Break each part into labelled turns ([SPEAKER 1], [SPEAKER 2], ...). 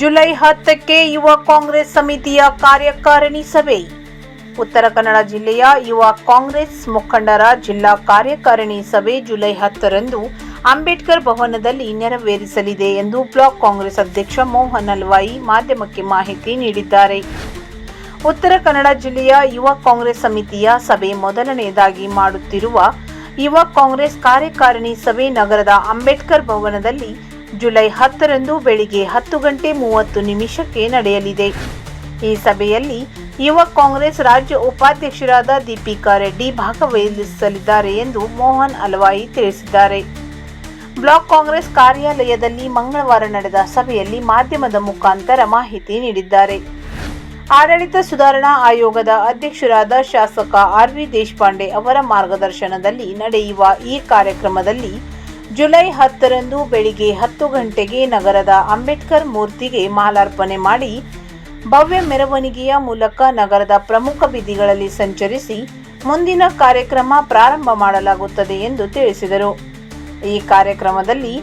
[SPEAKER 1] July ಹತ್ತಕ್ಕೆ ಯುವ ಕಾಂಗ್ರೆಸ್ ಸಮಿತಿಯ ಕಾರ್ಯಕಾರಿಣಿ ಸಭೆ. ಉತ್ತರ ಕನ್ನಡ ಜಿಲ್ಲೆಯ ಯುವ ಕಾಂಗ್ರೆಸ್ ಮುಖಂಡರ ಜಿಲ್ಲಾ ಕಾರ್ಯಕಾರಿಣಿ ಸಭೆ ಜುಲೈ ಹತ್ತರಂದು ಅಂಬೇಡ್ಕರ್ ಭವನದಲ್ಲಿ ನೆರವೇರಿಸಲಿದೆ ಎಂದು ಬ್ಲಾಕ್ ಕಾಂಗ್ರೆಸ್ ಅಧ್ಯಕ್ಷ ಮೋಹನ್ ಅಲ್ವಾಯಿ ಮಾಧ್ಯಮಕ್ಕೆ ಮಾಹಿತಿ ನೀಡಿದ್ದಾರೆ. ಉತ್ತರ ಕನ್ನಡ ಜಿಲ್ಲೆಯ ಯುವ ಕಾಂಗ್ರೆಸ್ ಸಮಿತಿಯ ಸಭೆ ಮೊದಲನೆಯದಾಗಿ ಮಾಡುತ್ತಿರುವ ಯುವ ಕಾಂಗ್ರೆಸ್ ಕಾರ್ಯಕಾರಿಣಿ ಸಭೆ ನಗರದ ಅಂಬೇಡ್ಕರ್ ಭವನದಲ್ಲಿ ಜುಲೈ ಹತ್ತರಂದು ಬೆಳಿಗ್ಗೆ ಹತ್ತು ಗಂಟೆ ಮೂವತ್ತು ನಿಮಿಷಕ್ಕೆ ನಡೆಯಲಿದೆ. ಈ ಸಭೆಯಲ್ಲಿ ಯುವ ಕಾಂಗ್ರೆಸ್ ರಾಜ್ಯ ಉಪಾಧ್ಯಕ್ಷರಾದ ದೀಪಿಕಾ ರೆಡ್ಡಿ ಭಾಗವಹಿಸಲಿದ್ದಾರೆ ಎಂದು ಮೋಹನ್ ಅಲ್ವಾಯಿ ತಿಳಿಸಿದ್ದಾರೆ. ಬ್ಲಾಕ್ ಕಾಂಗ್ರೆಸ್ ಕಾರ್ಯಾಲಯದಲ್ಲಿ ಮಂಗಳವಾರ ನಡೆದ ಸಭೆಯಲ್ಲಿ ಮಾಧ್ಯಮದ ಮುಖಾಂತರ ಮಾಹಿತಿ ನೀಡಿದ್ದಾರೆ. ಆಡಳಿತ ಸುಧಾರಣಾ ಆಯೋಗದ ಅಧ್ಯಕ್ಷರಾದ ಶಾಸಕ ಆರ್ ವಿ ದೇಶಪಾಂಡೆ ಅವರ ಮಾರ್ಗದರ್ಶನದಲ್ಲಿ ನಡೆಯುವ ಈ ಕಾರ್ಯಕ್ರಮದಲ್ಲಿ ಜುಲೈ ಹತ್ತರಂದು ಬೆಳಿಗ್ಗೆ ಹತ್ತು ಗಂಟೆಗೆ ನಗರದ ಅಂಬೇಡ್ಕರ್ ಮೂರ್ತಿಗೆ ಮಾಲಾರ್ಪಣೆ ಮಾಡಿ ಭವ್ಯ ಮೆರವಣಿಗೆಯ ಮೂಲಕ ನಗರದ ಪ್ರಮುಖ ಬೀದಿಗಳಲ್ಲಿ ಸಂಚರಿಸಿ ಮುಂದಿನ ಕಾರ್ಯಕ್ರಮ ಪ್ರಾರಂಭ ಮಾಡಲಾಗುತ್ತದೆ ಎಂದು ತಿಳಿಸಿದರು. ಈ ಕಾರ್ಯಕ್ರಮದಲ್ಲಿ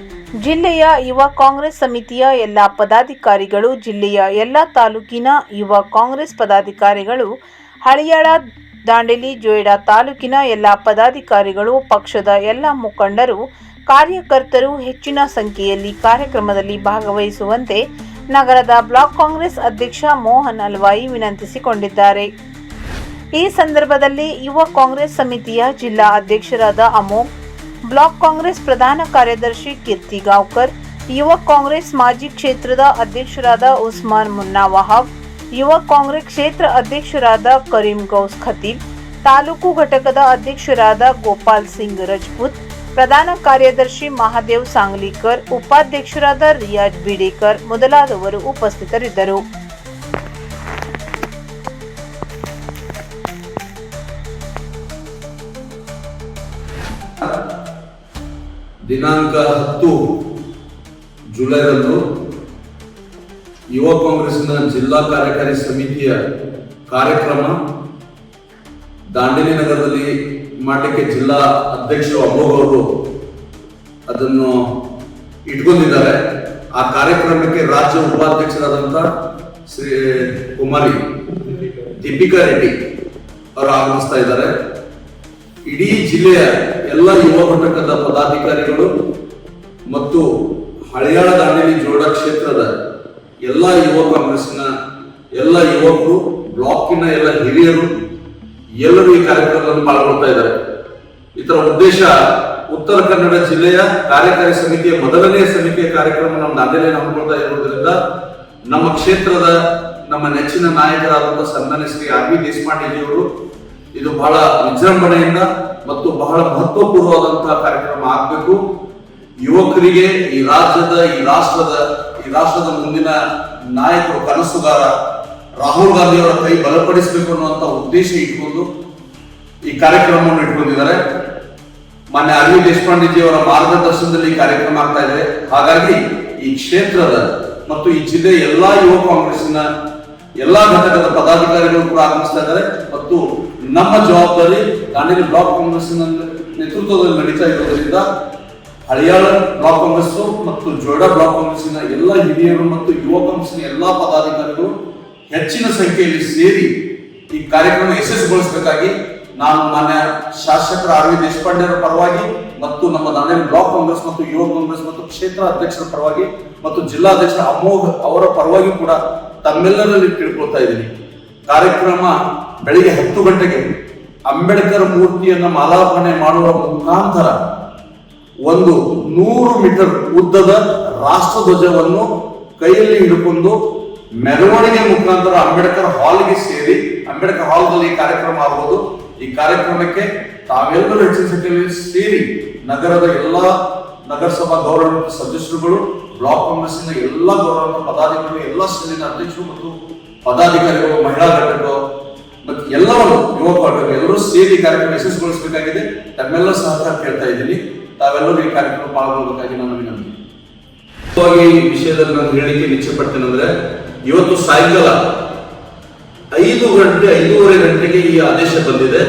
[SPEAKER 1] ಜಿಲ್ಲೆಯ ಯುವ ಕಾಂಗ್ರೆಸ್ ಸಮಿತಿಯ ಎಲ್ಲ ಪದಾಧಿಕಾರಿಗಳು, ಜಿಲ್ಲೆಯ ಎಲ್ಲ ತಾಲೂಕಿನ ಯುವ ಕಾಂಗ್ರೆಸ್ ಪದಾಧಿಕಾರಿಗಳು, ಹಳಿಯಾಳ, ದಾಂಡೇಲಿ, ಜೋಯಿಡಾ ತಾಲೂಕಿನ ಎಲ್ಲ ಪದಾಧಿಕಾರಿಗಳು, ಪಕ್ಷದ ಎಲ್ಲ ಮುಖಂಡರು ಕಾರ್ಯಕರ್ತರು ಹೆಚ್ಚಿನ ಸಂಖ್ಯೆಯಲ್ಲಿ ಕಾರ್ಯಕ್ರಮದಲ್ಲಿ ಭಾಗವಹಿಸುವಂತೆ ನಗರದ ಬ್ಲಾಕ್ ಕಾಂಗ್ರೆಸ್ ಅಧ್ಯಕ್ಷ ಮೋಹನ್ ಅಲ್ವಾಯಿ ವಿನಂತಿಸಿಕೊಂಡಿದ್ದಾರೆ. ಈ ಸಂದರ್ಭದಲ್ಲಿ ಯುವ ಕಾಂಗ್ರೆಸ್ ಸಮಿತಿಯ ಜಿಲ್ಲಾ ಅಧ್ಯಕ್ಷರಾದ ಅಮೋಘ್, ಬ್ಲಾಕ್ ಕಾಂಗ್ರೆಸ್ ಪ್ರಧಾನ ಕಾರ್ಯದರ್ಶಿ ಕೀರ್ತಿ ಗಾವ್ಕರ್, ಯುವ ಕಾಂಗ್ರೆಸ್ ಮಾಜಿ ಕ್ಷೇತ್ರದ ಅಧ್ಯಕ್ಷರಾದ ಉಸ್ಮಾನ್ ಮುನ್ನಾ ವಹಾಬ್, ಯುವ ಕಾಂಗ್ರೆಸ್ ಕ್ಷೇತ್ರ ಅಧ್ಯಕ್ಷರಾದ ಕರೀಂ ಗೌಸ್ ಖತೀಬ್, ತಾಲೂಕು ಘಟಕದ ಅಧ್ಯಕ್ಷರಾದ ಗೋಪಾಲ್ ಸಿಂಗ್ ರಜಪೂತ್ ಪ್ರಧಾನ ಕಾರ್ಯದರ್ಶಿ ಮಹಾದೇವ್ ಸಾಂಗ್ಲಿಕರ್, ಉಪಾಧ್ಯಕ್ಷರಾದ ರಿಯಾಜ್ ಬಿಡೇಕರ್ ಮೊದಲಾದವರು ಉಪಸ್ಥಿತರಿದ್ದರು.
[SPEAKER 2] ದಿನಾಂಕ ಹತ್ತು ಜುಲೈರಂದು ಯುವ ಕಾಂಗ್ರೆಸ್ನ ಜಿಲ್ಲಾ ಕಾರ್ಯಕಾರಿ ಸಮಿತಿಯ ಕಾರ್ಯಕ್ರಮ ದಾಂಡೇಲಿ ನಗರದಲ್ಲಿ ಮಾಡಲಿಕ್ಕೆ ಜಿಲ್ಲಾ ಅಧ್ಯಕ್ಷರು ಅಮೋಘ್ ಅವರು ಅದನ್ನು ಇಟ್ಕೊಂಡಿದ್ದಾರೆ. ಆ ಕಾರ್ಯಕ್ರಮಕ್ಕೆ ರಾಜ್ಯ ಉಪಾಧ್ಯಕ್ಷರಾದಂತ ಶ್ರೀ ಕುಮಾರಿ ದೀಪಿಕಾ ರೆಡ್ಡಿ ಅವರು ಆಗಮಿಸ್ತಾ ಇದ್ದಾರೆ. ಇಡೀ ಜಿಲ್ಲೆಯ ಎಲ್ಲ ಯುವ ಘಟಕದ ಪದಾಧಿಕಾರಿಗಳು ಮತ್ತು ಹಳೆಯಾಳ ದಾಂಡೇಲಿ ಜೋಡ ಕ್ಷೇತ್ರದ ಎಲ್ಲ ಯುವ ಕಾಂಗ್ರೆಸ್ನ ಎಲ್ಲ ಯುವಕರು, ಬ್ಲಾಕಿನ ಎಲ್ಲ ಹಿರಿಯರು ಎಲ್ಲರೂ ಈ ಕಾರ್ಯಕ್ರಮದಲ್ಲಿ ಪಾಲ್ಗೊಳ್ತಾ ಇದ್ದಾರೆ. ಇದರ ಉದ್ದೇಶ ಉತ್ತರ ಕನ್ನಡ ಜಿಲ್ಲೆಯ ಕಾರ್ಯಕಾರಿ ಸಮಿತಿಯ ಮೊದಲನೇ ಸಮಿತಿಯ ಕಾರ್ಯಕ್ರಮ ನಮ್ಮ ದಾಂಡೇಲಿಯಲ್ಲಿ ಹಮ್ಮಿಕೊಳ್ತಾ ಇರುವುದರಿಂದ ನಮ್ಮ ಕ್ಷೇತ್ರದ ನಮ್ಮ ನೆಚ್ಚಿನ ನಾಯಕರಾದಂತಹ ಸನ್ಮಾನ್ಯ ಶ್ರೀ ಆರ್ ಬಿ ದೇಶಪಾಂಡೆಜಿಯವರು ಇದು ಬಹಳ ವಿಜೃಂಭಣೆಯಿಂದ ಮತ್ತು ಬಹಳ ಮಹತ್ವಪೂರ್ವವಾದಂತಹ ಕಾರ್ಯಕ್ರಮ ಆಗಬೇಕು. ಯುವಕರಿಗೆ ಈ ರಾಜ್ಯದ, ಈ ರಾಷ್ಟ್ರದ ಈ ರಾಷ್ಟ್ರದ ಮುಂದಿನ ನಾಯಕರು ಕನಸುಗಾರ ರಾಹುಲ್ ಗಾಂಧಿ ಅವರ ಕೈ ಬಲಪಡಿಸಬೇಕು ಅನ್ನುವಂತ ಉದ್ದೇಶ ಇಟ್ಕೊಂಡು ಈ ಕಾರ್ಯಕ್ರಮವನ್ನು ಇಟ್ಕೊಂಡಿದ್ದಾರೆ. ಮಾನ್ಯ ಅರವಿಂದ್ ದೇಶಪಾಂಡೆಜಿ ಅವರ ಮಾರ್ಗದರ್ಶನದಲ್ಲಿ ಈ ಕಾರ್ಯಕ್ರಮ ಆಗ್ತಾ ಇದೆ. ಹಾಗಾಗಿ ಈ ಕ್ಷೇತ್ರದ ಮತ್ತು ಈ ಜಿಲ್ಲೆಯ ಎಲ್ಲಾ ಯುವ ಕಾಂಗ್ರೆಸ್ನ ಎಲ್ಲಾ ಘಟಕದ ಪದಾಧಿಕಾರಿಗಳು ಕೂಡ ಆಗಮಿಸ್ತಾ ಇದ್ದಾರೆ. ಮತ್ತು ನಮ್ಮ ಜವಾಬ್ದಾರಿ ದಾಂಡೇಲಿ ಬ್ಲಾಕ್ ಕಾಂಗ್ರೆಸ್ಸಿನ ನೇತೃತ್ವದಲ್ಲಿ ನಡೀತಾ ಇರೋದ್ರಿಂದ ಹಳಿಯಾಳ ಬ್ಲಾಕ್ ಕಾಂಗ್ರೆಸ್ ಮತ್ತು ಜೋಡ ಬ್ಲಾಕ್ ಕಾಂಗ್ರೆಸ್ನ ಎಲ್ಲ ಹಿರಿಯರು ಮತ್ತು ಯುವ ಕಾಂಗ್ರೆಸ್ನ ಎಲ್ಲಾ ಪದಾಧಿಕಾರಿಗಳು ಹೆಚ್ಚಿನ ಸಂಖ್ಯೆಯಲ್ಲಿ ಸೇರಿ ಈ ಕಾರ್ಯಕ್ರಮ ಯಶಸ್ವಿಗೊಳಿಸಬೇಕಾಗಿ ನಾನು ಮಾನ್ಯ ಶಾಸಕರ ಅರವಿಂದ್ ವಿ ದೇಶಪಾಂಡೆ ಅವರ ಪರವಾಗಿ ಮತ್ತು ನಮ್ಮ ನಾನೇನು ಬ್ಲಾಕ್ ಕಾಂಗ್ರೆಸ್ ಮತ್ತು ಯುವ ಕಾಂಗ್ರೆಸ್ ಮತ್ತು ಕ್ಷೇತ್ರ ಅಧ್ಯಕ್ಷರ ಪರವಾಗಿ ಮತ್ತು ಜಿಲ್ಲಾಧ್ಯಕ್ಷ ಅಮೋಘ್ ಅವರ ಪರವಾಗಿ ಕೂಡ ತಮ್ಮೆಲ್ಲರಲ್ಲಿ ತಿಳ್ಕೊಳ್ತಾ ಇದ್ದೀನಿ. ಕಾರ್ಯಕ್ರಮ ಬೆಳಿಗ್ಗೆ ಹತ್ತು ಗಂಟೆಗೆ ಅಂಬೇಡ್ಕರ್ ಮೂರ್ತಿಯನ್ನು ಮಾಲಾರ್ಪಣೆ ಮಾಡುವ ಮುಖಾಂತರ ಒಂದು ನೂರು ಮೀಟರ್ ಉದ್ದದ ರಾಷ್ಟ್ರಧ್ವಜವನ್ನು ಕೈಯಲ್ಲಿ ಹಿಡ್ಕೊಂಡು ಮೆರವಣಿಗೆ ಮುಖಾಂತರ ಅಂಬೇಡ್ಕರ್ ಹಾಲ್ಗೆ ಸೇರಿ ಅಂಬೇಡ್ಕರ್ ಹಾಲ್ನಲ್ಲಿ ಈ ಕಾರ್ಯಕ್ರಮ ಆಗಬಹುದು ಈ ಕಾರ್ಯಕ್ರಮಕ್ಕೆ ತಾವೆಲ್ಲರೂ ಹೆಚ್ಚಿನ ಸಂಖ್ಯೆಯಲ್ಲಿ ಸೇರಿ ನಗರದ ಎಲ್ಲ ನಗರಸಭಾ ಗೌರವ ಸದಸ್ಯರುಗಳು, ಬ್ಲಾಕ್ ಕಾಂಗ್ರೆಸ್ನ ಎಲ್ಲ ಗೌರವ ಪದಾಧಿಕಾರಿಗಳು, ಎಲ್ಲ ಸೇರಿನ ಅಧ್ಯಕ್ಷರು ಮತ್ತು ಪದಾಧಿಕಾರಿಗಳು, ಮಹಿಳಾ ಘಟಕ ಮತ್ತು ಎಲ್ಲವನ್ನು ಯುವಕರು ಎಲ್ಲರೂ ಸೇರಿ ಕಾರ್ಯಕ್ರಮ ಯಶಸ್ವಿಗೊಳಿಸಬೇಕಾಗಿದೆ. ತಮ್ಮೆಲ್ಲ ಸಹಕಾರ ಕೇಳ್ತಾ ಇದ್ದೀನಿ. ತಾವೆಲ್ಲರೂ ಈ ಕಾರ್ಯಕ್ರಮ ಪಾಲ್ಗೊಳ್ಳಬೇಕಾಗಿ ನಾನು ವಿನಂತಿ ಈ ವಿಷಯದಲ್ಲಿ ನಾನು ಹೇಳಿಕೆ ಇಚ್ಛೆ ಪಡ್ತೇನೆ ಅಂದ್ರೆ, ಇವತ್ತು ಸಾಯಂಕಾಲ ಐದು ಗಂಟೆ, ಐದೂವರೆ ಗಂಟೆಗೆ ಈ ಆದೇಶ ಬಂದಿದೆ.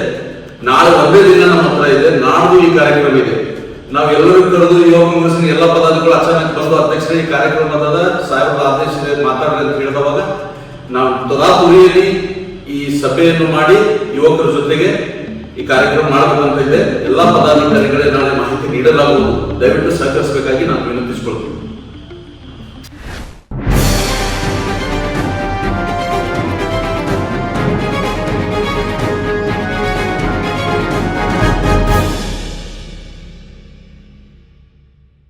[SPEAKER 2] ನಾಳೆ ಒಂದೇ ದಿನ ನಮ್ಮ ಹತ್ರ ಇದೆ, ನಾಡ್ದು ಈ ಕಾರ್ಯಕ್ರಮ ಇದೆ. ನಾವೆಲ್ಲರೂ ಕರೆದು ಯುವ ಕಾಂಗ್ರೆಸ್ನ ಎಲ್ಲ ಪದಾಧಿಕಾರಿಗಳು ಅಚಾನಕ್ ಬಂದು ಅಧ್ಯಕ್ಷರೇ ಈ ಕಾರ್ಯಕ್ರಮದ ಸಾಹೇಬರ ಆದೇಶ ಮಾತಾಡಲಿ ಅಂತ ಹೇಳಿದವಾಗ ನಾವು ತದಾಪುರಿಯಲ್ಲಿ ಈ ಸಭೆಯನ್ನು ಮಾಡಿ ಯುವಕರ ಜೊತೆಗೆ ಈ ಕಾರ್ಯಕ್ರಮ ಮಾಡಬೇಕಂತ ಇದೆ. ಎಲ್ಲ ಪದಾಧಿಕಾರಿಗಳೇ ನಾಳೆ ಮಾಹಿತಿ ನೀಡಲಾಗುವುದು. ದಯವಿಟ್ಟು ಸಹಕರಿಸಬೇಕಾಗಿ ನಾನು ವಿನಂತಿಸಿಕೊಳ್ತೀನಿ.